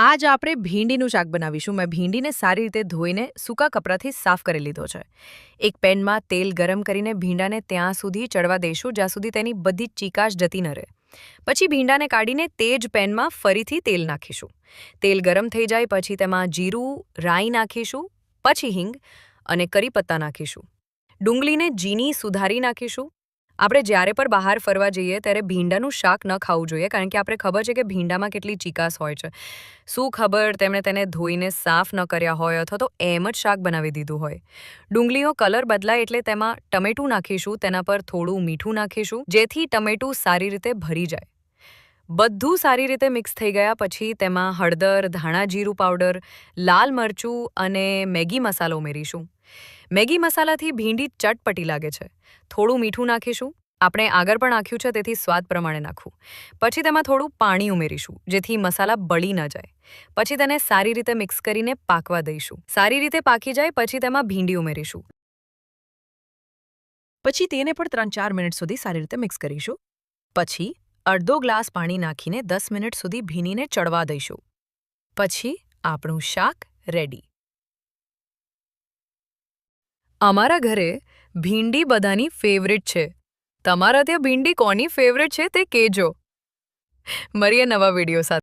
આજ આપણે ભીંડીનું શાક બનાવીશું. મેં ભીંડીને સારી રીતે ધોઈને સૂકા કપડાથી સાફ કરી લીધો છે. એક પેનમાં તેલ ગરમ કરીને ભીંડાને ત્યાં સુધી ચડવા દઈશું, જ્યાં સુધી તેની બધી ચીકાશ જતી ન રહે. પછી ભીંડાને કાઢીને તે જ પેનમાં ફરીથી તેલ નાખીશું. તેલ ગરમ થઈ જાય પછી તેમાં જીરું, રાઈ નાખીશું, પછી હિંગ અને કરી પત્તા નાખીશું. ડુંગળીને જીની સુધારી નાખીશું. આપણે જ્યારે પણ બહાર ફરવા જઈએ ત્યારે ભીંડાનું શાક ન ખાવું જોઈએ, કારણ કે આપણે ખબર છે કે ભીંડામાં કેટલી ચિકાસ હોય છે. શું ખબર તેમણે તેને ધોઈને સાફ ન કર્યા હોય અથવા તો એમ જ શાક બનાવી દીધું હોય. ડુંગળીનો કલર બદલાય એટલે તેમાં ટમેટું નાખીશું, તેના પર થોડું મીઠું નાખીશું, જેથી ટમેટું સારી રીતે ભરી જાય. બધું સારી રીતે મિક્સ થઈ ગયા. પછી તેમાં હળદર, ધાણા જીરું પાવડર, લાલ મરચું અને મેગી મસાલો ઉમેરીશું. મેગી મસાલાથી ભીંડી ચટપટી લાગે છે. થોડું મીઠું નાખીશું. આપણે આગળ પણ નાખ્યું છે, તેથી સ્વાદ પ્રમાણે નાખવું. પછી તેમાં થોડું પાણી ઉમેરીશું, જેથી મસાલા બળી ન જાય. પછી તેને સારી રીતે મિક્સ કરીને પાકવા દઈશું. સારી રીતે પાકી જાય, પછી તેમાં ભીંડી ઉમેરીશું. પછી તેને પણ ત્રણ ચાર મિનિટ સુધી સારી રીતે મિક્સ કરીશું. પછી અડધો ગ્લાસ પાણી નાખીને દસ મિનિટ સુધી ભીનીને ચડવા દઈશું. પછી આપણું શાક રેડી અમારા ઘરે ભીંડી બધાની ફેવરિટ છે. તમારા ત્યાં ભીંડી કોની ફેવરિટ છે તે કહેજો. મળીએ નવા વીડિયો સાથે.